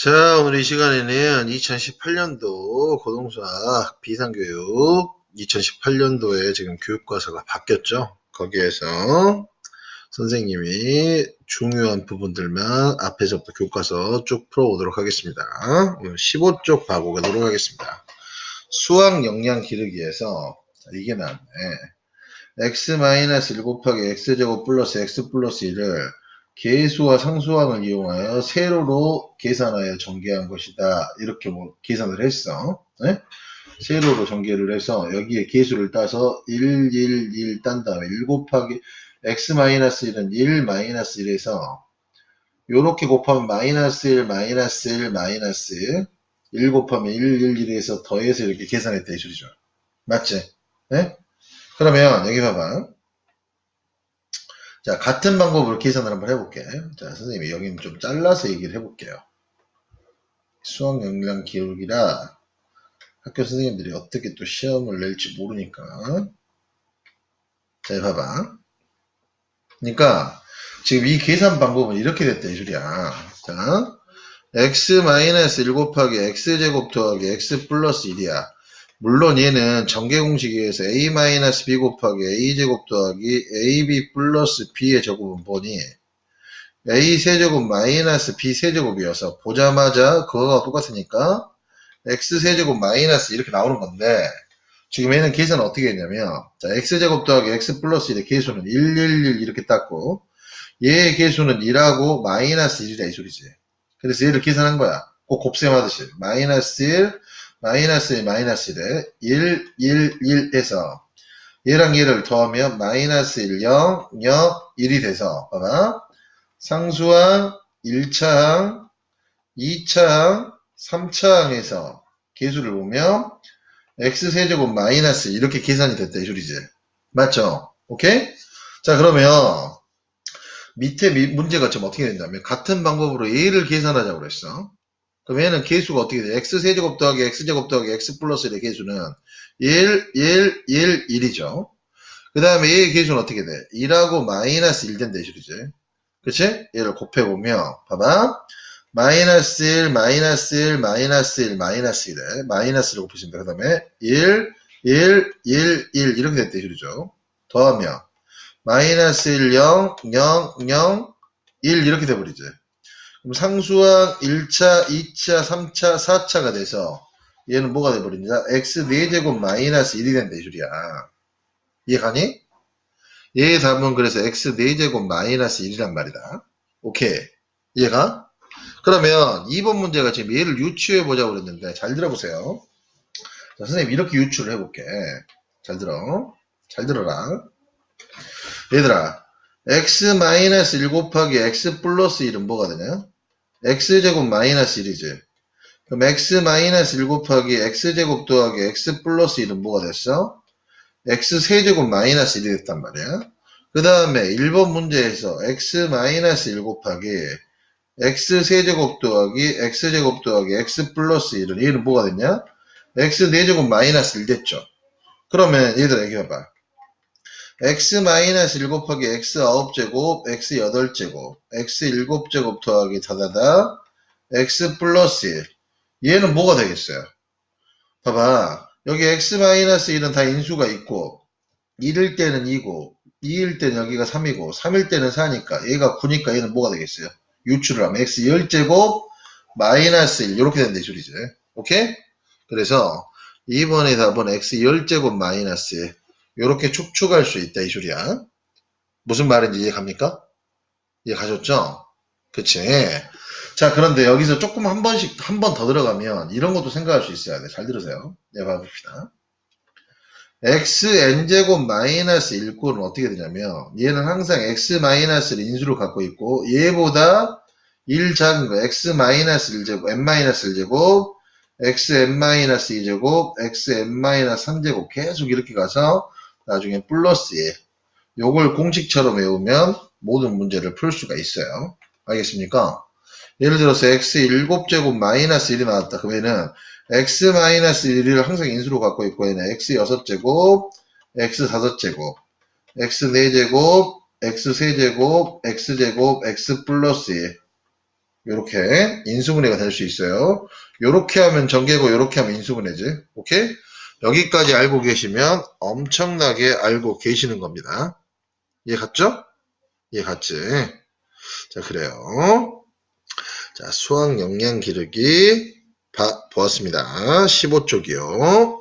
자, 오늘 이 시간에는 2018년도 고등수학 비상교육 2018년도에 지금 교육과서가 바뀌었죠. 거기에서 선생님이 중요한 부분들만 앞에서부터 교과서 쭉 풀어보도록 하겠습니다. 오늘 15쪽 봐보도록 하겠습니다. 수학 역량 기르기에서 이게 나왔네. x-1 곱하기 x제곱 플러스 x 플러스 1을 계수와 상수항을 이용하여 세로로 계산하여 전개한 것이다. 이렇게 뭐 계산을 했어. 네? 세로로 전개를 해서 여기에 계수를 따서 1, 1, 1 딴 다음에 1 곱하기 x-1은 1 마이너스 1에서 요렇게 곱하면 마이너스 1, 마이너스 1, 마이너스 1 곱하면 1, 1, 1에서 더해서 이렇게 계산했다 이 소리죠. 맞지? 네? 그러면 여기 봐봐. 자, 같은 방법으로 계산을 한번 해볼게. 자, 선생님이 여기는 좀 잘라서 얘기를 해볼게요. 수학 역량 기록이라 학교 선생님들이 어떻게 또 시험을 낼지 모르니까. 자, 봐봐. 그러니까 지금 이 계산 방법은 이렇게 됐다, 이 소리야. 자, x-1 곱하기 x제곱 더하기 x 플러스 1이야. 물론 얘는 전개 공식에 의해서 a-b 곱하기 a제곱 더하기 ab 플러스 b의 제곱은 뭐니? a 세제곱 마이너스 b 세제곱이어서 보자마자 그거가 똑같으니까 x 세제곱 마이너스 이렇게 나오는 건데 지금 얘는 계산은 어떻게 했냐면 자 x제곱 더하기 x 플러스 1의 계수는 1, 1, 1 이렇게 땄고 얘의 계수는 2라고 마이너스 1이다 이 소리지. 그래서 얘를 계산한 거야. 꼭 곱셈하듯이. 마이너스 1 마이너스 1, 마이너스 1에 1, 1, 1에서 얘랑 얘를 더하면 마이너스 1, 0, 0, 1이 돼서 봐봐. 상수항 1차항, 2차항, 3차항에서 계수를 보면 x세제곱 마이너스 이렇게 계산이 됐다 이 소리지. 맞죠? 오케이? 자 그러면 밑에 문제가 좀 어떻게 된다면 같은 방법으로 얘를 계산하자고 그랬어. 그럼 얘는 계수가 어떻게 돼? x세제곱 더하기 x제곱 더하기 x 플러스 1의 계수는 1, 1, 1, 1이죠. 그 다음에 얘의 계수는 어떻게 돼? 2하고 마이너스 1 된다 이 소리지. 그치? 얘를 곱해보면 봐봐. 마이너스 1, 마이너스 1, 마이너스 1, 마이너스 1에 마이너스를 곱해준다. 그 다음에 1, 1, 1, 1 이렇게 이 소리죠. 더하면 마이너스 1, 0, 0, 0, 1 이렇게 돼버리지. 상수항 1차, 2차, 3차, 4차가 돼서 얘는 뭐가 돼버린다? x 4제곱 마이너스 1이 된다 이 소리야. 이해가니? 얘의 답은 그래서 x 4제곱 마이너스 1이란 말이다. 오케이. 이해가? 그러면 2번 문제가 지금 얘를 유추해 보자고 그랬는데 잘 들어보세요. 자, 선생님 이렇게 유추를 해볼게. 잘 들어. 잘 들어라. 얘들아 x-1 곱하기 x 플러스 1은 뭐가 되냐? X제곱 마이너스 1이지. 그럼 x-1 곱하기 x제곱 더하기 x 플러스 1은 뭐가 됐어? x 세제곱 마이너스 1이 됐단 말이야. 그 다음에 1번 문제에서 x-1 곱하기 x 세제곱 더하기 x제곱 더하기 x 플러스 1은 얘는 뭐가 됐냐? x 4제곱 마이너스 1 됐죠. 그러면 얘들아 여기 봐봐. X-1 곱하기 x 9제곱, x 8제곱, x 7제곱 더하기 다다다, x 플러스 1. 얘는 뭐가 되겠어요? 봐봐. 여기 x-1은 다 인수가 있고, 1일 때는 2고, 2일 때는 여기가 3이고, 3일 때는 4니까, 얘가 9니까 얘는 뭐가 되겠어요? 유출을 하면 x 10제곱, 마이너스 1. 이렇게 이 소리지. 오케이? 그래서, 2번의 답은 x 10제곱 마이너스 1. 이렇게 축축할 수 있다 이 소리야. 무슨 말인지 이해 갑니까? 이해 가셨죠? 그치? 자 그런데 여기서 조금 한 번씩 한 번 더 들어가면 이런 것도 생각할 수 있어야 돼. 잘 들으세요. 네, 봐봅시다. xn제곱 마이너스 1꼴은 어떻게 되냐면 얘는 항상 x 마이너스를 인수로 갖고 있고 얘보다 1 작은 거 x 마이너스 1제곱 n 마이너스 1제곱 xn 마이너스 2제곱 xn 마이너스 3제곱 계속 이렇게 가서 나중에 플러스 1. 요걸 공식처럼 외우면 모든 문제를 풀 수가 있어요. 알겠습니까? 예를 들어서 x 7제곱 마이너스 1이 나왔다. 그러면은 x 마이너스 1을 항상 인수로 갖고 있고 x 6제곱, x 5제곱, x 4제곱, x 3제곱, x제곱, x 플러스 1. 요렇게 인수분해가 될 수 있어요. 요렇게 하면 전개고 요렇게 하면 인수분해지. 오케이? 여기까지 알고 계시면 엄청나게 알고 계시는 겁니다. 이해 갔죠? 이해 갔지? 자, 그래요. 자, 수학 역량 기르기 봐- 보았습니다. 15쪽이요.